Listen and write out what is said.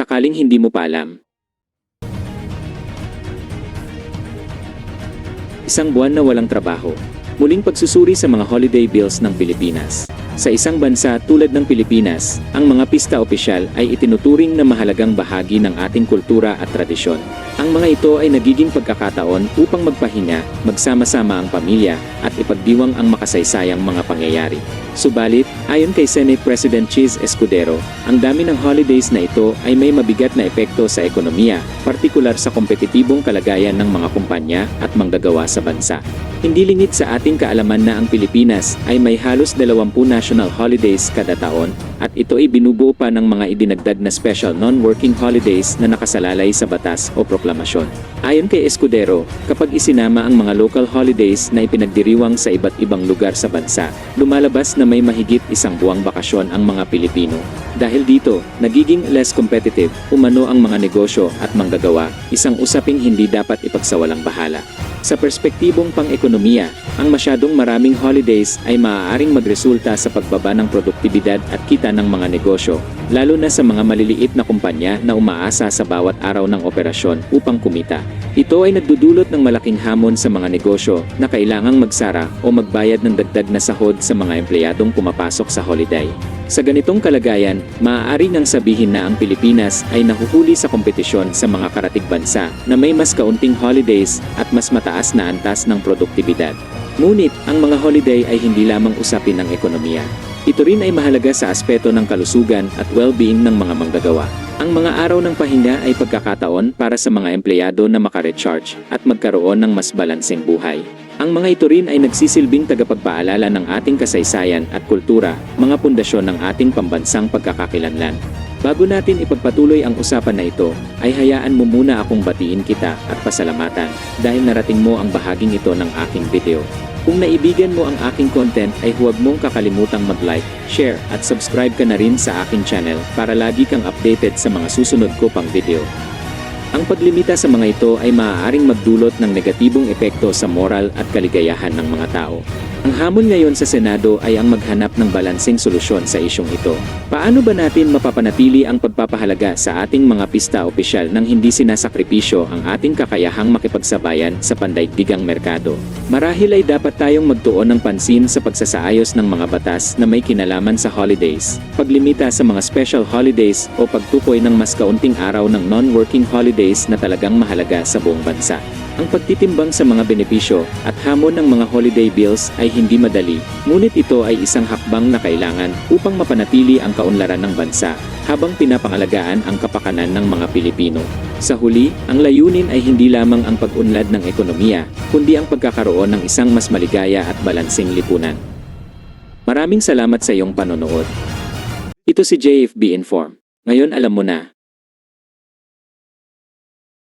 Sakaling hindi mo pa alam. Isang buwan na walang trabaho. Muling pagsusuri sa mga holiday bills ng Pilipinas. Sa isang bansa tulad ng Pilipinas, ang mga pista opisyal ay itinuturing na mahalagang bahagi ng ating kultura at tradisyon. Ang mga ito ay nagiging pagkakataon upang magpahinga, magsama-sama ang pamilya, at ipagdiwang ang makasaysayang mga pangyayari. Subalit, ayon kay Senate President Cheese Escudero, ang dami ng holidays na ito ay may mabigat na epekto sa ekonomiya, partikular sa kompetitibong kalagayan ng mga kumpanya at manggagawa sa bansa. Hindi lingid sa ating kaalaman na ang Pilipinas ay may halos 20 national holidays kada taon at ito ay binubuo pa ng mga idinagdag na special non-working holidays na nakasalalay sa batas o proklamasyon. Ayon kay Escudero, kapag isinama ang mga local holidays na ipinagdiriwang sa iba't ibang lugar sa bansa, lumalabas na may mahigit isang buwang bakasyon ang mga Pilipino. Dahil dito, nagiging less competitive, umano ang mga negosyo at manggagawa, isang usaping hindi dapat ipagsawalang bahala. Sa perspektibong pang-ekonomiya, ang masyadong maraming holidays ay maaaring magresulta sa pagbaba ng produktibidad at kita ng mga negosyo, lalo na sa mga maliliit na kumpanya na umaasa sa bawat araw ng operasyon upang kumita. Ito ay nagdudulot ng malaking hamon sa mga negosyo na kailangang magsara o magbayad ng dagdag na sahod sa mga empleyadong pumapasok sa holiday. Sa ganitong kalagayan, maaari nang sabihin na ang Pilipinas ay nahuhuli sa kompetisyon sa mga karatig bansa na may mas kaunting holidays at mas mataas na antas ng produktibidad. Ngunit, ang mga holiday ay hindi lamang usapin ng ekonomiya. Ito rin ay mahalaga sa aspeto ng kalusugan at well-being ng mga manggagawa. Ang mga araw ng pahinga ay pagkakataon para sa mga empleyado na makarecharge at magkaroon ng mas balanseng buhay. Ang mga ito rin ay nagsisilbing tagapagpaalala ng ating kasaysayan at kultura, mga pundasyon ng ating pambansang pagkakakilanlan. Bago natin ipagpatuloy ang usapan na ito, ay hayaan mo muna akong batiin kita at pasalamatan dahil narating mo ang bahaging ito ng aking video. Kung naibigan mo ang aking content ay huwag mong kakalimutang mag-like, share at subscribe ka na rin sa aking channel para lagi kang updated sa mga susunod ko pang video. Ang paglimita sa mga ito ay maaaring magdulot ng negatibong epekto sa moral at kaligayahan ng mga tao. Ang hamon ngayon sa Senado ay ang maghanap ng balanseng solusyon sa isyong ito. Paano ba natin mapapanatili ang pagpapahalaga sa ating mga pista opisyal nang hindi sinasakripisyo ang ating kakayahang makipagsabayan sa pandaigdigang merkado? Marahil ay dapat tayong magtuon ng pansin sa pagsasaayos ng mga batas na may kinalaman sa holidays, paglimita sa mga special holidays o pagtukoy ng mas kaunting araw ng non-working holidays na talagang mahalaga sa buong bansa. Ang pagtitimbang sa mga benepisyo at hamon ng mga holiday bills ay hindi madali, ngunit ito ay isang hakbang na kailangan upang mapanatili ang kaunlaran ng bansa habang pinapangalagaan ang kapakanan ng mga Pilipino. Sa huli, ang layunin ay hindi lamang ang pag-unlad ng ekonomiya, kundi ang pagkakaroon ng isang mas maligaya at balansing lipunan. Maraming salamat sa iyong panonood. Ito si JFB Inform. Ngayon alam mo na.